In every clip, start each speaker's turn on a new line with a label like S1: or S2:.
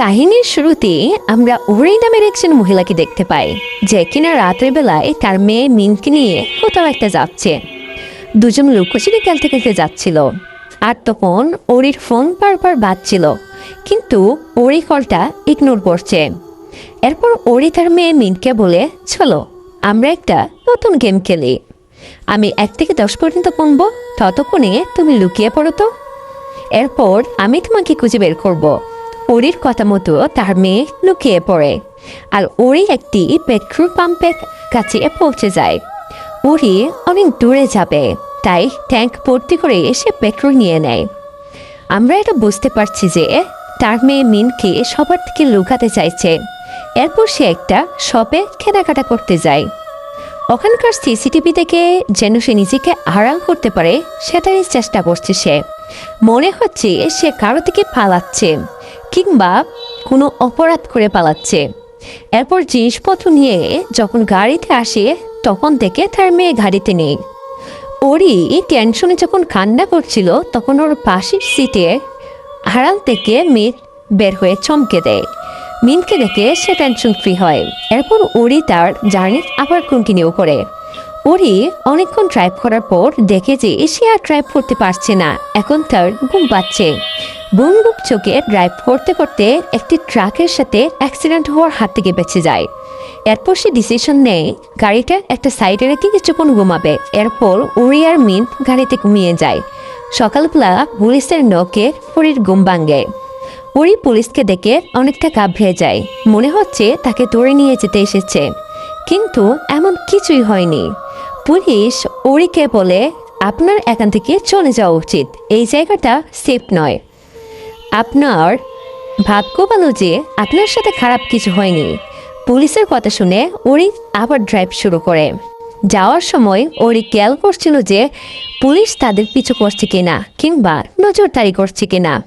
S1: কাহিনীর শুরুতে আমরা ওরি নামের একজন মহিলাকে দেখতে পাই, যে কিনা রাতের বেলায় তার মেয়ে মিনকে নিয়ে কোথাও একটা যাচ্ছে। দুজন লুকোচুরি খেলতে খেলতে যাচ্ছিল। আর তখন ওরির ফোন বারবার বাজছিল, কিন্তু ওরি কলটা ইগনোর করছে। এরপর ওরি তার মেয়ে মিনকে বলে, চলো, আমরা একটা নতুন গেম খেলি। আমি এক থেকে দশ পর্যন্ত গুনবো, ততক্ষণে তুমি লুকিয়ে পড়ো তো। এরপর আমি তোমাকে খুঁজে বের করব। ওরির কথা মতো তার মেয়ে লুকিয়ে পড়ে। আর ওরি একটি পেট্রোল পাম্পের কাছে পৌঁছে যায়। ওরি অনেক দূরে যাবে, তাই ট্যাঙ্ক ভর্তি করে এসে পেট্রোল নিয়ে নেয়। আমরা এটা বুঝতে পারছি যে তার মেয়ে মিনকে সবার থেকে লুকাতে চাইছে। এরপর সে একটা শপে কেনাকাটা করতে যায়। ওখানকার সিসিটিভি থেকে যেন সে নিজেকে আড়াল করতে পারে, সেটারই চেষ্টা করছে সে। মনে হচ্ছে সে কারও থেকে পালাচ্ছে। কিংবা কোনো অপরাধ করে পালাচ্ছে। এরপর জিনিসপত্র নিয়ে যখন গাড়িতে আসে, তখন থেকে তার মেয়ে গাড়িতে নেই। ওরই টেনশনে যখন কান্না করছিল, তখন ওর পাশের সিটে আড়াল থেকে মেয়ে বের হয়ে চমকে দেয়। মিনকে দেখে সে টেনশন ফ্রি হয়। এরপর ওরি তার জার্নি আবার কন্টিনিউ করে। ওরি অনেকক্ষণ ড্রাইভ করার পর দেখে যে সে আর ড্রাইভ করতে পারছে না। এখন তার ঘুম পাচ্ছে। বুম বুক চোখে ড্রাইভ করতে করতে একটি ট্রাকের সাথে অ্যাক্সিডেন্ট হওয়ার হাত থেকে বেঁচে যায়। এরপর সে ডিসিশন নেয়, গাড়িটা একটা সাইডে রেখে কিছুক্ষণ ঘুমাবে। এরপর আর মিন গাড়িতে ঘুমিয়ে যায়। সকালবেলা পুলিশের নখে পরীর ঘুম ভাঙ্গে ওরি পুলিশকে দেখে অনেকটা ঘাবড়ে যায়। মনে হচ্ছে তাকে ধরে নিয়ে যেতে এসেছে। কিন্তু এমন কিছুই হয়নি। পুলিশ ওরিকে বলে, আপনার এখান থেকে চলে যাওয়া উচিত। এই জায়গাটা সেফ নয়। আপনার ভাগ্য ভালো যে আপনার সাথে খারাপ কিছু হয়নি। পুলিশের কথা শুনে ওরি আবার ড্রাইভ শুরু করে। যাওয়ার সময় ওরি খেয়াল করছিল যে পুলিশ তাদের পিছু করছে কিনা কিংবা নজরদারি করছে কিনা।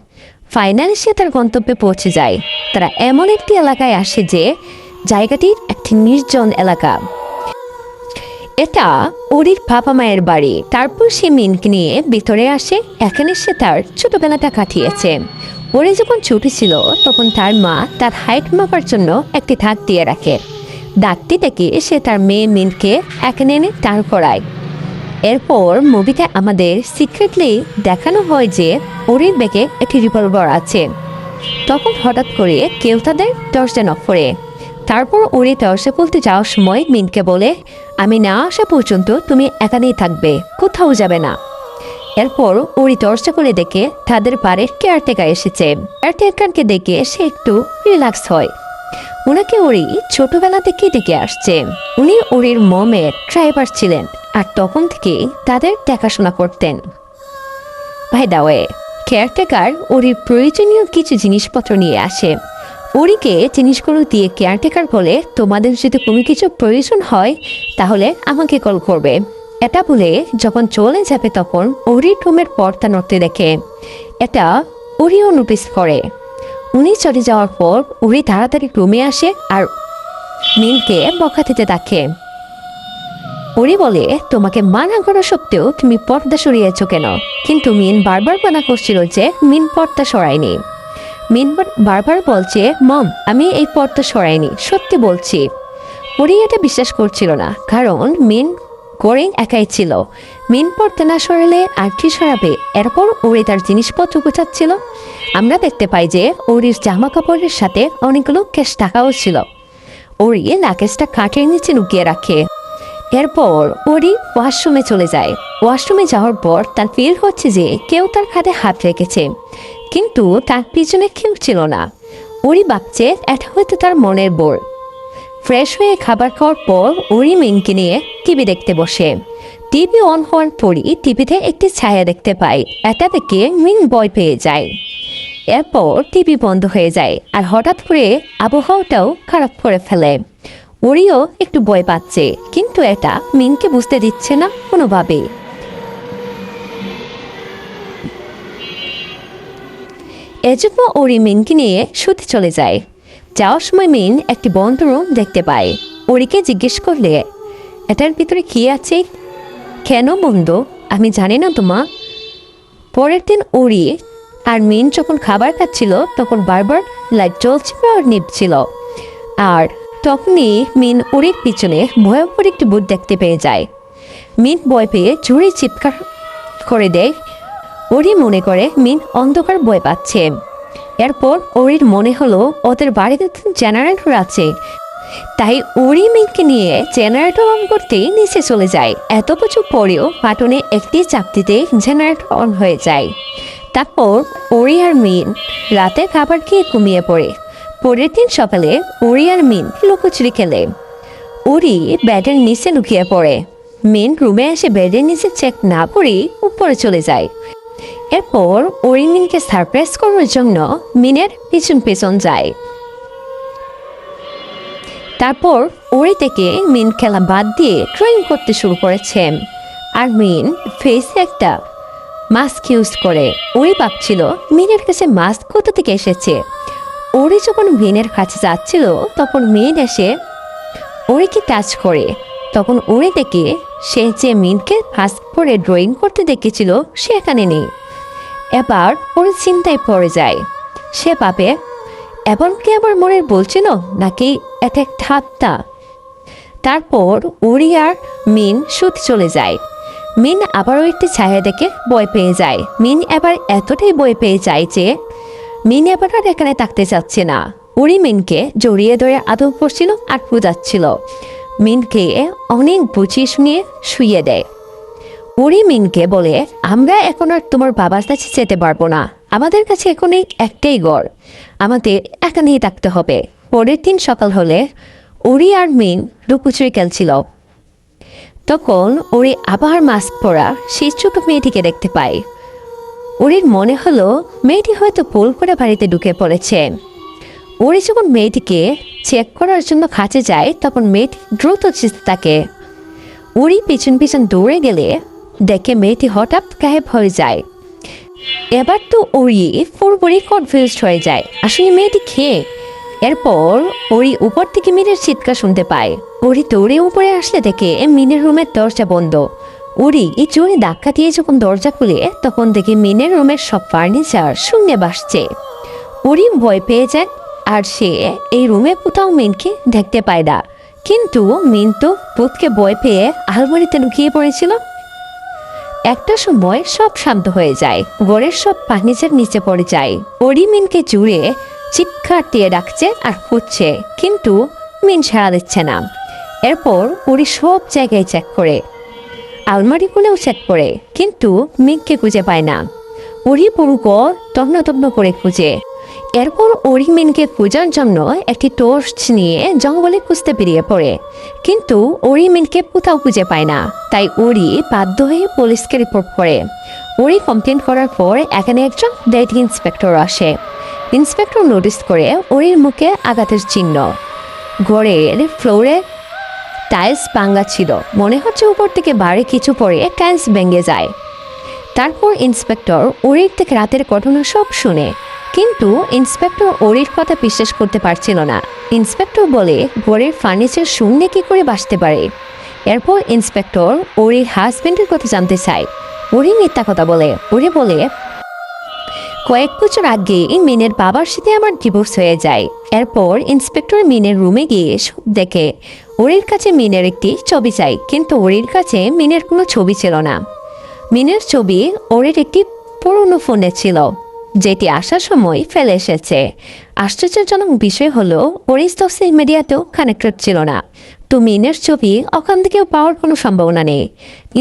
S1: ফাইনালি সে তার গন্তব্যে পৌঁছে যায়। তারা এমন একটি এলাকায় আসে যে জায়গাটি একটি নির্জন এলাকা। এটা ওরির বাবা মায়ের বাড়ি। তারপর সে মিনকে নিয়ে ভিতরে আসে। এখানে সে তার ছোটবেলাটা কাটিয়েছে। ওরে যখন ছুটি ছিল, তখন তার মা তার হাইট মাপার জন্য একটি ধাক দিয়ে রাখে। দাগটি থেকে সে তার মেয়ে মিনকে এখানে এনে দাঁড় করায়। এরপর মুভিতে আমাদের সিক্রেটলি দেখানো হয় যে, ওরির ব্যাগে একটি রিভলভার আছে। তখন হঠাৎ করে কেউ তাদের দরজা নক করে। তারপর ওরে দরজা বলতে যাওয়ার সময় মিনকে বলে, আমি না আসা পর্যন্ত তুমি এখানেই থাকবে, কোথাও যাবে না। এরপর ওরি দরজা করে দেখে তাদের বাড়ির কেয়ারটেকার এসেছে। কেয়ারটেকারকে দেখে সে একটু রিল্যাক্স হয়। ওনাকে ওরি ছোটবেলা থেকে ডেকে আসছে। উনি ওরির মমের ড্রাইভার ছিলেন আর তখন থেকে তাদের দেখাশোনা করতেন। ভাই দাওয়ে কেয়ারটেকার ওরির প্রয়োজনীয় কিছু জিনিসপত্র নিয়ে আসে। ওরিকে জিনিসগুলো দিয়ে কেয়ারটেকার বলে, তোমাদের যদি কোনো কিছু প্রয়োজন হয়, তাহলে আমাকে কল করবে। এটা বলে যখন চলে যাবে তখন ওরির রুমের পর্দা নড়তে দেখে। এটা ওরিও নোটিস করে। উনি চলে যাওয়ার পর উরি তাড়াতাড়ি রুমে আসে আর মিনকে বকা দিতে দেখে। ওরি বলে, তোমাকে মানা করা সত্ত্বেও তুমি পর্দা সরিয়েছ কেন? কিন্তু মিন বারবার মানা করছিল যে মিন পর্দা সরায়নি। মিন বারবার বলছে, মম, আমি এই পর্দা সরাইনি, সত্যি বলছি। ওরি এটা বিশ্বাস করছিল না, কারণ মিন গোরিং একাই ছিল। মিন পর্দা না সরালে আর কি সরাবে, এরপর ওরে তার জিনিসপত্র গোছাচ্ছিল। আমরা দেখতে পাই যে ওরির জামা কাপড়ের সাথে অনেকগুলো ক্যাশ টাকাও ছিল। ওরি লাকেজটা কাঠের নিচে লুকিয়ে রাখে। এরপর ওরি ওয়াশরুমে চলে যায়। ওয়াশরুমে যাওয়ার পর তার ফিল হচ্ছে যে কেউ তার খাতে হাত রেখেছে। কিন্তু তার পিছনে কেউ ছিল না। ওরি ভাবছে, এটা হয়তো তার মনের বোর। ফ্রেশ হয়ে খাবার খাওয়ার পর ওরি মিনকে নিয়ে টিভি দেখতে বসে। টিভি অন হওয়ার পরই টিভিতে একটি ছায়া দেখতে পাই এটা দেখে মিন ভয় পেয়ে যায়। এরপর টিভি বন্ধ হয়ে যায় আর হঠাৎ করে আবহাওয়াটাও খারাপ করে ফেলে। ওরিও একটু ভয় পাচ্ছে, কিন্তু এটা মিনকে বুঝতে দিচ্ছে না কোনোভাবে। এজন্য ওরি মিনকে নিয়ে শুতে চলে যায়। যাওয়ার সময় মিন একটি বন্ধ রুম দেখতে পায়। ওরিকে জিজ্ঞেস করলে, এটার ভিতরে কি আছে? কেন বন্ধ? আমি জানি না তোমা পরের দিন ওরি আর মিন যখন খাবার খাচ্ছিল, তখন বারবার লাইট জ্বলছিল আর নিপছিল আর তখনই মিন ওরির পিছনে ভয়ঙ্কর একটি ভূত দেখতে পেয়ে যায়। মিন ভয় পেয়ে জোরে চিৎকার করে দেয়। ওরি মনে করে মিন অন্ধকার ভয় পাচ্ছে। এরপর ওরির মনে হলো ওদের বাড়িতে জেনারেটর আছে। তাই ওরি মিনকে নিয়ে জেনারেটর অন করতে নিচে চলে যায়। এত কিছু পরেও বাটনে একটি চাপ দিতে জেনারেটর অন হয়ে যায়। তারপর ওরি আর মিন রাতে খাবার খেয়ে ঘুমিয়ে পড়ে। পরের দিন সকালে ওরি আর মিন লুকোচুরি খেলে। ওরি ব্যাডের নিচে লুকিয়ে পড়ে। মিন রুমে এসে বেডের নিচে চেক না করে উপরে চলে যায়। এরপর ওরি মিনকে সারপ্রাইজ করার জন্য মিনের পিছন পেছন যায়। তারপর ওরি থেকে মিন খেলা বাদ দিয়ে ড্রয়িং করতে শুরু করেছে। আর মিন ফেসে একটা মাস্ক ইউজ করে। ওরি ভাবছিল মিনের কাছে মাস্ক কোথা থেকে এসেছে? ওরি যখন মিনের কাছে যাচ্ছিল, তখন মিন এসে ওরিকে টাচ করে। তখন ওরি দেখে সে যে মিনকে ফার্স্ট করে ড্রয়িং করতে দেখেছিল সে এখানে নেই। এবার ওর চিন্তায় পড়ে যায়। সে পাবে এমন কি আবার মনের বলছিল নাকি এটা হাত্তা তারপর ওরি আর মিন সুদ চলে যায়। মিন আবারও একটি ছায়া দেখে বই পেয়ে যায়। মিন এবার এতটাই বই পেয়ে যায় যে, মিন এবার আর এখানে থাকতে চাচ্ছে না। উড়ি মিনকে জড়িয়ে ধরে আদর করছিল আর বুঝাচ্ছিল। মিনকে অনেক বুঝিয়ে শুনিয়ে শুইয়ে দেয়। উড়ি মিনকে বলে, আমরা এখন আর তোমার বাবার কাছে যেতে পারব না। আমাদের কাছে এখন একটাই গড়। আমাদের এখানেই থাকতে হবে। পরের দিন সকাল হলে উড়ি আর মিন লুকুচুরি খেলছিল। তখন ওরি আবার মাস্ক পরা সেই ছোট মেয়েটিকে দেখতে পায়। ওরির মনে হলো মেয়েটি হয়তো ভুল করে বাড়িতে ঢুকে পড়েছে। ওরি যখন মেয়েটিকে চেক করার জন্য খাঁচে যায়, তখন মেয়েটি দ্রুত চিস্তে থাকে উড়ি পিছন পিছন দৌড়ে গেলে দেখে মেয়েটি হঠাৎ গায়েব হয়ে যায়। এবার তো ওরি পুরোপুরি কনফিউজড হয়ে যায়। আসলে মেয়েটি খেয়ে এরপর ওরি উপর থেকে মিনের চিৎকার শুনতে পায়। ওরি দৌড়ে উপরে আসলে দেখে মিনের রুমের দরজা বন্ধ। উড়ি এই জোরে ধাক্কা দিয়ে যখন দরজা খুলে, তখন দেখে মিনের রুমের সব ফার্নিচার শূন্যে বাসছে উড়ি ভয় পেয়ে যায় আর সে এই রুমে কোথাও মিনকে দেখতে পায় না। কিন্তু মিন তো ভূতকে ভয় পেয়ে আলমারিতে লুকিয়ে পড়েছিল। একটা সময় সব শান্ত হয়ে যায়। ঘরের সব ফার্নিচার নিচে পড়ে যায়। ওরি মিনকে জুড়ে চিৎকার দিয়ে ডাকছে আর খুঁজছে, কিন্তু মিন সাড়া দিচ্ছে না। এরপর ওরি সব জায়গায় চেক করে। আলমারিগুলোও চেক করে, কিন্তু মিনকে খুঁজে পায় না। ওরি পুরো গড় তন্ন তন্ন করে খুঁজে। এরপর ওরি মিনকে খোঁজার জন্য একটি টর্চ নিয়ে জঙ্গলে খুঁজতে বেরিয়ে পড়ে। কিন্তু ওরি মিনকে কোথাও খুঁজে পায় না। তাই ওরি বাধ্য হয়ে পুলিশকে রিপোর্ট করে। ওরি কমপ্লেন করার পর এখানে একজন ডেটি ইন্সপেক্টর আসে। ইন্সপেক্টর নোটিস করে ওরির মুখে আঘাতের চিহ্ন। ঘরের ফ্লোরে টাইলস ভাঙ্গা ছিল। মনে হচ্ছে উপর থেকে বাড়ি কিছু পরে টাইলস ভেঙে যায়। তারপর ইন্সপেক্টর ওরির থেকে রাতের ঘটনা সব শুনে। কিন্তু ইন্সপেক্টর ওরির কথা বিশ্বাস করতে পারছিল না। ইন্সপেক্টর বলে, ঘরের ফার্নিচার শূন্য কি করে বাঁচতে পারে? এরপর ইন্সপেক্টর ওরির হাজবেন্ডের কথা জানতে চায়। ওরি মিথ্যা কথা বলে। ওরি বলে, কয়েক বছর আগে মিনের বাবার সাথে আমার ডিভোর্স হয়ে যায়। এরপর ইন্সপেক্টর মিনের রুমে গিয়ে সব দেখে। ওরির কাছে মিনের একটি ছবি চাই, কিন্তু ওরির কাছে মিনের কোনো ছবি ছিল না। মিনের ছবি ওরের একটি পুরনো ফোনে ছিল। যেটি আসার সময় ফেলে এসেছে। আশ্চর্যজনক বিষয় হলো ওরিস সোশ্যাল মিডিয়াতেও কানেক্টেড ছিল না। তো মিনের ছবি ওখান থেকেও পাওয়ার কোনো সম্ভাবনা নেই।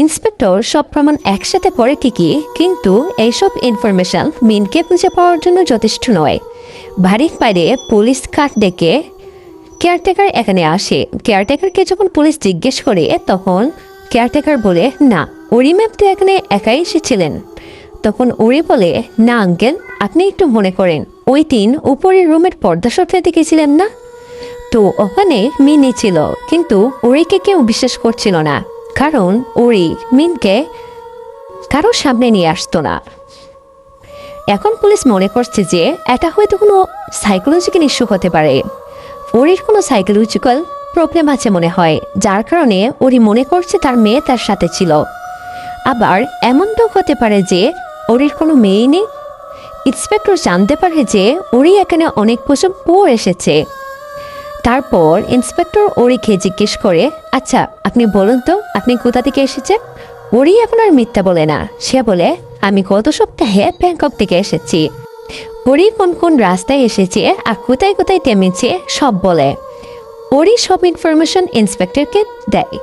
S1: ইন্সপেক্টর সব প্রমাণ একসাথে পড়ে ঠিকই, কিন্তু এইসব ইনফরমেশন মিনকে খুঁজে পাওয়ার জন্য যথেষ্ট নয়। বাড়ির বাইরে পুলিশ কাঠ ডেকে কেয়ারটেকার এখানে আসে। কেয়ারটেকারকে যখন পুলিশ জিজ্ঞেস করে, তখন কেয়ারটেকার বলে, না ওরি ম্যাপ তো এখানে একাই এসেছিলেন। তখন ওরি বলে, না, আঙ্কেল, আপনি একটু মনে করেন। ওই দিন উপরের রুমের পর্দা সরতে গেছিলেন না? তো ওখানে মিনি ছিল, কিন্তু ওরিকে কেউ বিশ্বাস করছিল না, কারণ ওরি মিনকে কারও সামনে নিয়ে আসতো না। এখন পুলিশ মনে করছে যে, এটা হয়তো কোনো সাইকোলজিক্যাল ইস্যু হতে পারে। ওরির কোনো সাইকোলজিক্যাল প্রবলেম আছে মনে হয়, যার কারণে ওরি মনে করছে তার মেয়ে তার সাথে ছিল। আবার এমনটাও হতে পারে যে ওরির কোনো মেয়ে নেই? ইন্সপেক্টর জানতে পারে যে ওরই এখানে অনেক বছর পর এসেছে। তারপর ইন্সপেক্টর ওরিকে জিজ্ঞেস করে আচ্ছা আপনি বলুন তো, আপনি কোথা থেকে এসেছেন? ওরি আপনার মিথ্যা বলে না। সে বলে, আমি গত সপ্তাহে ব্যাংকক থেকে এসেছি। ওরি কোন কোন রাস্তায় এসেছে আর কোথায় কোথায় থেমেছে সব বলে। ওরি সব ইনফরমেশন ইন্সপেক্টরকে দেয়।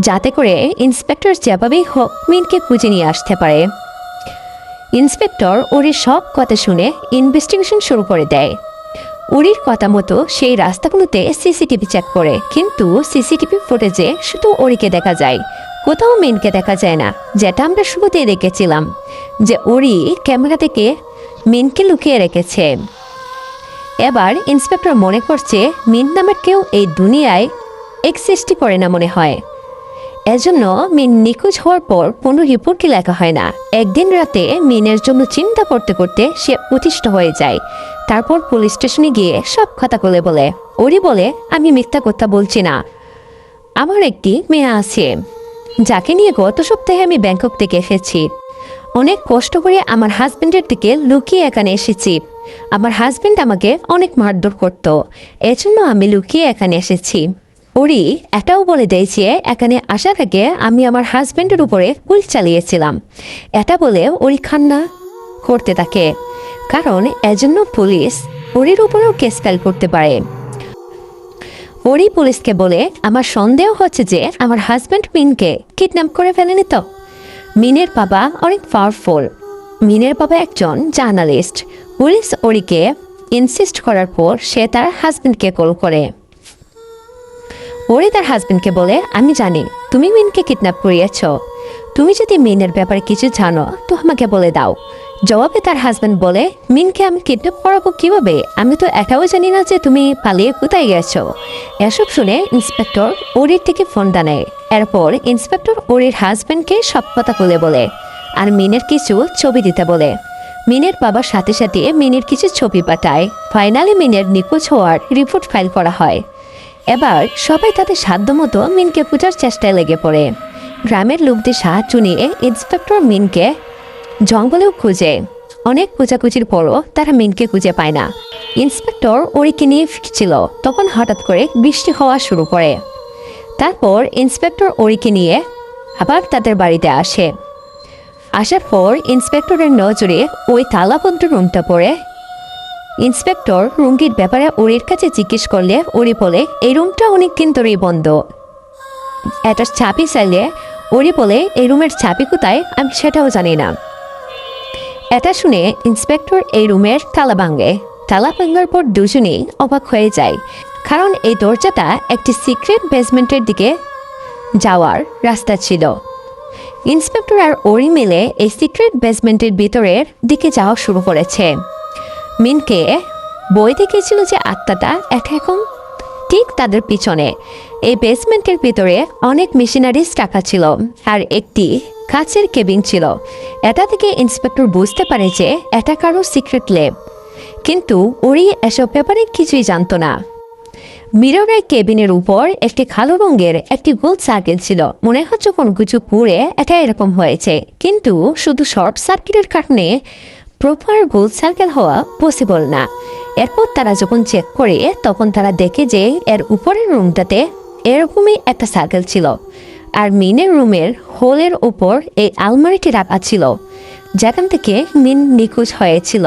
S1: যাতে করে ইন্সপেক্টর যেভাবেই হোক মিনকে খুঁজে নিয়ে আসতে পারে। ইন্সপেক্টর ওরির সব কথা শুনে ইনভেস্টিগেশন শুরু করে দেয়। উরির কথা মতো সেই রাস্তাগুলোতে সিসিটিভি চেক করে, কিন্তু সিসিটিভি ফুটেজে শুধু ওরিকে দেখা যায়, কোথাও মেনকে দেখা যায় না, যেটা আমরা শুরুতেই দেখেছিলাম, যে ওরি ক্যামেরা থেকে মেনকে লুকিয়ে রেখেছে। এবার ইন্সপেক্টর মনে করছে মিন নামের কেউ এই দুনিয়ায় এক্সিস্টই করে না মনে হয়। এজন্য মিন নিখোঁজ হওয়ার পর কোনো রিপোর্টই লেখা হয় না। একদিন রাতে মিনের জন্য চিন্তা করতে করতে সে অতিষ্ঠ হয়ে যায়। তারপর পুলিশ স্টেশনে গিয়ে সব কথা বলে বলে। ওরি বলে, আমি মিথ্যা কথা বলছি না। আমার একটি মেয়ে আছে। যাকে নিয়ে গত সপ্তাহে আমি ব্যাংকক থেকে এসেছি। অনেক কষ্ট করে আমার হাজবেন্ডের দিকে লুকিয়ে এখানে এসেছি। আমার হাজবেন্ড আমাকে অনেক মারধর করত। এজন্য আমি লুকিয়ে এখানে এসেছি। ওরি এটাও বলে দেয় যে এখানে আসার আগে আমি আমার হাজবেন্ডের উপরে গুল চালিয়েছিলাম। এটা বলে ওরি খান্না করতে থাকে। কারণ এজন্য পুলিশ ওরির উপরেও কেস ফাইল করতে পারে। ওরি পুলিশকে বলে, আমার সন্দেহ হচ্ছে যে আমার হাজব্যান্ড মিনকে কিডন্যাপ করে ফেলেনি তো? মিনের বাবা অনেক পাওয়ারফুল। মিনের বাবা একজন জার্নালিস্ট। পুলিশ ওরিকে ইনসিস্ট করার পর সে তার হাজব্যান্ডকে কল করে। ওরে তার হাজবেন্ডকে বলে, আমি জানি, তুমি মিনকে কিডন্যাপ করিয়েছ। তুমি যদি মিনের ব্যাপারে কিছু জানো, তো আমাকে বলে দাও। জবাবে তার হাজবেন্ড বলে, মিনকে আমি কিডন্যাপ করাবো কীভাবে? আমি তো এটাও জানি না যে তুমি পালিয়ে কোথায় গেছো। এসব শুনে ইন্সপেক্টর ওরির থেকে ফোন দানেয় এরপর ইন্সপেক্টর ওরির হাজবেন্ডকে সব কথা বলে বলে আর মিনের কিছু ছবি দিতে বলে। মিনের বাবার সাথে সাথে মিনের কিছু ছবি পাঠায়। ফাইনালি মিনের নিখোঁজ হওয়ার রিপোর্ট ফাইল করা হয়। এবার সবাই তাদের সাধ্যমতো মিনকে খোঁজার চেষ্টায় লেগে পড়ে। গ্রামের লোকদের সাহায্য নিয়ে ইন্সপেক্টর মিনকে জঙ্গলেও খুঁজে। অনেক খোঁজাখুঁজির পরও তারা মিনকে খুঁজে পায় না। ইন্সপেক্টর ওরিকে নিয়ে ফিরছিল, তখন হঠাৎ করে বৃষ্টি হওয়া শুরু করে। তারপর ইন্সপেক্টর ওরিকে নিয়ে আবার তাদের বাড়িতে আসে। আসার পর ইন্সপেক্টরের নজরে ওই তালাবন্ধ রুমটা পড়ে ইন্সপেক্টর রুমটির ব্যাপারে ওরির কাছে জিজ্ঞেস করলে ওরি বলে, এই রুমটা অনেক দিন ধরেই বন্ধ। একটা চাবি চাইলে ওরি বলে, এই রুমের চাবি কোথায়? আমি সেটাও জানি না। এটা শুনে ইন্সপেক্টর এই রুমের তালা ভাঙে। তালা ভাঙার পর দুজনেই অবাক হয়ে যায়, কারণ এই দরজাটা একটি সিক্রেট বেসমেন্টের দিকে যাওয়ার রাস্তা ছিল। ইন্সপেক্টর আর ওরি মিলে এই সিক্রেট বেসমেন্টের ভিতরের দিকে যাওয়া শুরু করেছে। মিনকে বই দেখেছিল যে আত্মাটা এটা এখন ঠিক তাদের পিছনে। এই বেসমেন্টের ভিতরে অনেক মেশিনারিজ রাখা ছিল আর একটি কাচের কেবিন ছিল। এটা থেকে ইন্সপেক্টর বুঝতে পারে যে এটা কারও সিক্রেট ল্যাব। কিন্তু ওরি এসব ব্যাপারে কিছুই জানতো না। মিররের কেবিনের উপর একটি কালো রঙের একটি গোল সার্কেল ছিল। মনে হচ্ছে কোনো কিছু পুড়ে এটা এরকম হয়েছে। কিন্তু শুধু শর্ট সার্কিটের কারণে প্রপার গোল সার্কেল হওয়া পসিবল না। এরপর তারা যখন চেক করে, তখন তারা দেখে যে এর উপরের রুমটাতে এরকমই একটা সার্কেল ছিল। আর মিনের রুমের হোলের উপর এই আলমারিটি রাখা ছিল, যেখান থেকে মিন নিখোঁজ হয়েছিল।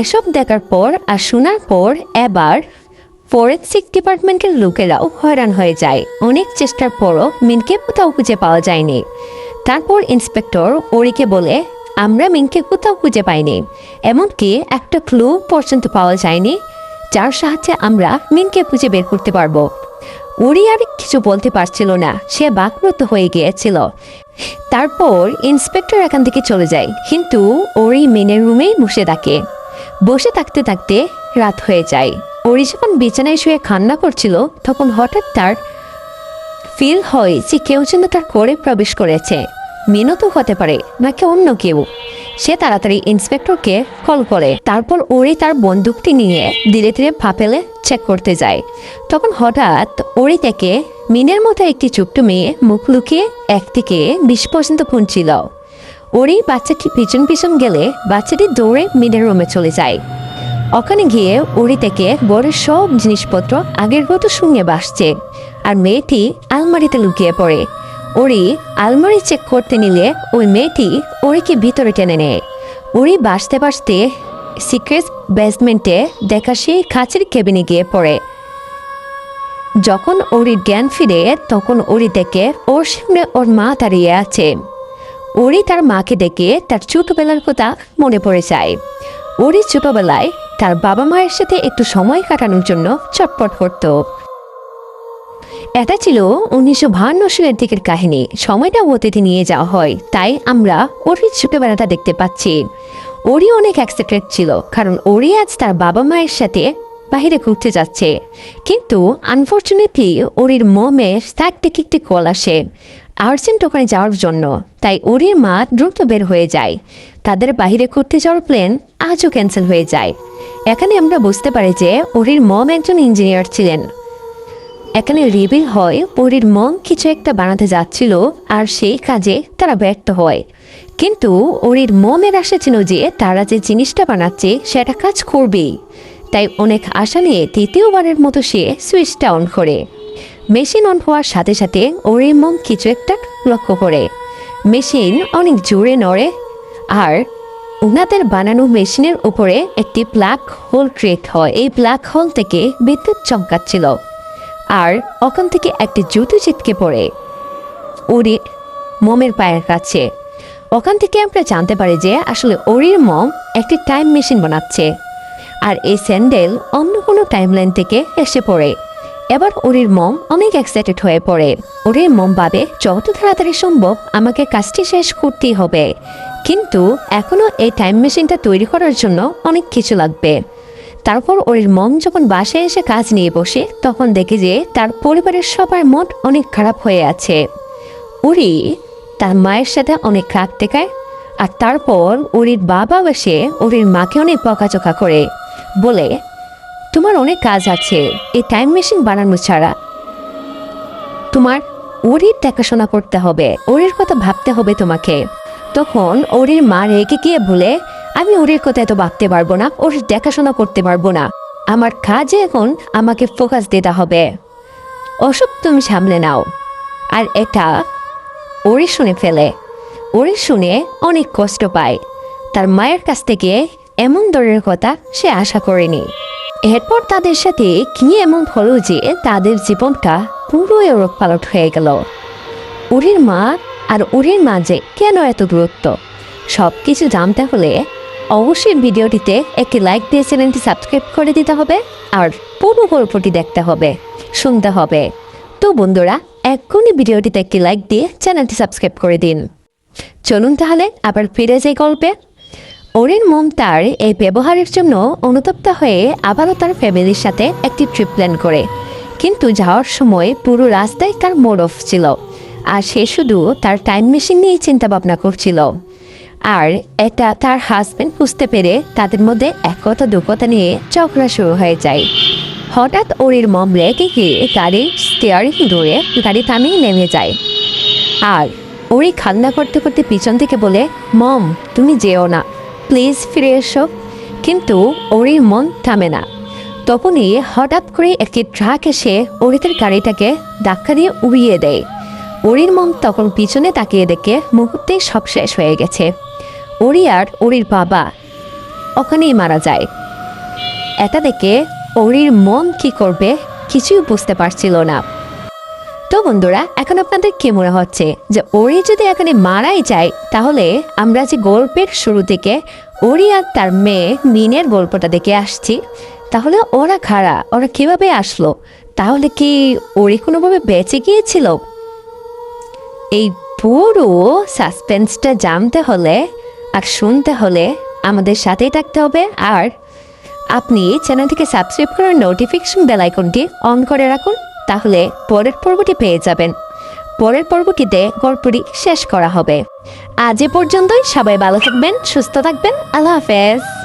S1: এসব দেখার পর আর শোনার পর এবার ফরেন্সিক ডিপার্টমেন্টের লোকেরাও হয়রান হয়ে যায়। অনেক চেষ্টার পরও মিনকে কোথাও খুঁজে পাওয়া যায়নি। তারপর ইন্সপেক্টর ওরিকে বলে, আমরা মিনকে কোথাও খুঁজে পাইনি। এমনকি একটা ক্লু পর্যন্ত পাওয়া যায়নি, যার সাহায্যে আমরা মিনকে খুঁজে বের করতে পারব। ওরি আর কিছু বলতে পারছিল না, সে বাকরত হয়ে গিয়েছিল। তারপর ইন্সপেক্টর এখান থেকে চলে যায়, কিন্তু ওরি মিনের রুমেই বসে থাকে। বসে থাকতে থাকতে রাত হয়ে যায়। ওরি যখন বিছানায় শুয়ে কান্না করছিল, তখন হঠাৎ তার ফিল হয় যে কেউ যেন তার করে প্রবেশ করেছে। মিনও তো হতে পারে, নাকি অন্য কেউ। সে তাড়াতাড়ি ইন্সপেক্টরকে কল করে। তারপর ওরে তার বন্দুকটি নিয়ে ধীরে ধীরে ফাপেলে চেক করতে যায়। তখন হঠাৎ ওরি থেকে মিনের মতো একটি ছোট্ট মেয়ে মুখ লুকিয়ে এক থেকে বিশ পর্যন্ত পুনছিল ওরই বাচ্চাটি পিছন পিছন গেলে বাচ্চাটি দৌড়ে মিনের রুমে চলে যায়। ওখানে গিয়ে ওরি থেকে বরের সব জিনিসপত্র আগের মতো শুনে বাসছে। আর মেয়েটি আলমারিতে লুকিয়ে পড়ে। ওরি আলমারি চেক করতে নিলে ওই মেয়েটি ওরিকে ভিতরে টেনে নেয়। ওরি বাসতে বাসতে সিক্রেট বেসমেন্টে দেখা সেই কাছের কেবিনে গিয়ে পড়ে। যখন ওরির জ্ঞান ফিরে, তখন ওরি দেখে ওর সামনে ওর মা দাঁড়িয়ে আছে। ওরি তার মাকে ডেকে তার ছোটবেলার কথা মনে পড়ে যায়। ওরি ছোটবেলায় তার বাবা মায়ের সাথে একটু সময় কাটানোর জন্য চটপট করত। এটা ছিল উনিশশো বাহান্ন সালের দিকের কাহিনী। সময়টা অতীতে নিয়ে যাওয়া হয়, তাই আমরা ওরির ছোটবেলাটা দেখতে পাচ্ছি। ওরি অনেক এক্সাইটেড ছিল, কারণ ওরি আজ তার বাবা মায়ের সাথে বাইরে ঘুরতে যাচ্ছে। কিন্তু আনফর্চুনেটলি ওরির মমে তার থেকে একটি কল আসে, আর্জেন্ট ওখানে যাওয়ার জন্য। তাই ওরির মা দ্রুত বের হয়ে যায়। তাদের বাইরে ঘুরতে যাওয়ার প্ল্যান আজও ক্যান্সেল হয়ে যায়। এখানে আমরা বুঝতে পারি যে ওরির মম একজন ইঞ্জিনিয়ার ছিলেন। এখানে রিভিল হয় পরীর মন কিছু একটা বানাতে যাচ্ছিল আর সেই কাজে তারা ব্যর্থ হয়। কিন্তু ওরির মনের আশা ছিল যে তারা যে জিনিসটা বানাচ্ছে সেটা কাজ করবেই। তাই অনেক আশা নিয়ে তৃতীয়বারের মতো সে সুইচটা অন করে। মেশিন অন হওয়ার সাথে সাথে ওরির মন কিছু একটা লক্ষ্য করে। মেশিন অনেক জোরে নড়ে আর ওনাদের বানানো মেশিনের উপরে একটি ব্ল্যাক হোল ক্রিয়েট হয়। এই ব্ল্যাক হোল থেকে বিদ্যুৎ চমকাচ্ছিল। আর ওখান থেকে একটি জুতো ছিটকে পড়ে। ওরি মমের পায়ের কাছে। ওখান থেকে আমরা জানতে পারি যে আসলে ওরির মম একটি টাইম মেশিন বানাচ্ছে। আর এই স্যান্ডেল অন্য কোনো টাইমলাইন থেকে এসে পড়ে। এবার ওরির মম অনেক এক্সাইটেড হয়ে পড়ে। ওরির মম ভাবে, যত তাড়াতাড়ি সম্ভব আমাকে কাজটি শেষ করতেই হবে। কিন্তু এখনও এই টাইম মেশিনটা তৈরি করার জন্য অনেক কিছু লাগবে। তারপর ওর মন যখন বাসায় এসে কাজ নিয়ে বসে, তখন দেখে যে তার পরিবারের সবার মন অনেক খারাপ হয়ে আছে। উরি তার মায়ের সাথে অনেক রাগ দেখায়, আর তারপর উরির বাবা এসে উরির মাকে অনেক বকাচকা করে। বলে, তোমার অনেক কাজ আছে, এই টাইম মেশিন বানানো ছাড়া। তোমার ওরির দেখাশোনা করতে হবে ওরির কথা ভাবতে হবে তোমাকে। তখন ওরির মা রেগে গিয়ে বলে আমি ওরির কথা এত ভাবতে পারব না, ওর দেখাশোনা করতে পারব না। আমার কাজে এখন আমাকে ফোকাস দিতে হবে। ওসব তুমি সামলে নাও। আর এটা ওরি শুনে ফেলে। ওরি শুনে অনেক কষ্ট পায়। তার মায়ের কাছ থেকে এমন দরের কথা সে আশা করেনি। এরপর তাদের সাথে কি এমন হলো যে তাদের জীবনটা পুরো ওরক পালট হয়ে গেল। উরির মা আর উরির মাঝে কেন এত দূরত্ব? সব কিছু জানতে হলে অবশ্যই ভিডিওটিতে একটি লাইক দিয়ে চ্যানেলটি সাবস্ক্রাইব করে দিতে হবে আর পুরো গল্পটি দেখতে হবে, শুনতে হবে। তো বন্ধুরা এখনই ভিডিওটিতে একটি লাইক দিয়ে চ্যানেলটি সাবস্ক্রাইব করে দিন। চলুন তাহলে আবার ফিরে যাই গল্পে। ওরিন মম তার এই ব্যবহারের জন্য অনুতপ্ত হয়ে আবারও তার ফ্যামিলির সাথে একটি ট্রিপ প্ল্যান করে। কিন্তু যাওয়ার সময় পুরো রাস্তায় তার মোড অফ ছিল। আর সে শুধু তার টাইম মেশিন নিয়েই চিন্তা ভাবনা করছিল। আর এটা তার হাজব্যান্ড বুঝতে পেরে তাদের মধ্যে এক কথা দু কথা নিয়ে চক্রা শুরু হয়ে যায়। হঠাৎ ওরির মম রেগে গিয়ে গাড়ির স্টিয়ারিং ধরে গাড়ি থামিয়ে নেমে যায়। আর ওরি খান্না করতে করতে পিছন থেকে বলে, মম, তুমি যেও না প্লিজ ফিরে এসো। কিন্তু ওরির মন থামে না। তখনই হঠাৎ করে একটি ট্রাক এসে ওরিদের গাড়িটাকে ধাক্কা দিয়ে উড়িয়ে দেয়। ওরির মন তখন পিছনে তাকিয়ে দেখে মুহূর্তেই সব শেষ হয়ে গেছে। ওরি আর ওরির বাবা। ওখানেই মারা যায়। এটা দেখে ওরির মন কি করবে কিছুই বুঝতে পারছিল না। তো বন্ধুরা, এখন আপনাদের কি মনে হচ্ছে যে ওরি যদি এখানে মারাই যায়, তাহলে আমরা যে গল্পের শুরু থেকে ওরি আর তার মেয়ে মিনের গল্পটা দেখে আসছি, তাহলে ওরা খারা ওরা কীভাবে আসলো? তাহলে কি ওরি কোনোভাবে বেঁচে গিয়েছিল? এই পুরো সাসপেন্সটা জানতে হলে আর শুনতে হলে আমাদের সাথেই থাকতে হবে। আর আপনি চ্যানেল থেকে সাবস্ক্রাইব করার নোটিফিকেশন বেল আইকনটি অন করে রাখুন, তাহলে পরের পর্বটি পেয়ে যাবেন। পরের পর্বটিতে গল্পটি শেষ করা হবে। আজ এ পর্যন্তই। সবাই ভালো থাকবেন, সুস্থ থাকবেন। আল্লাহ হাফেজ।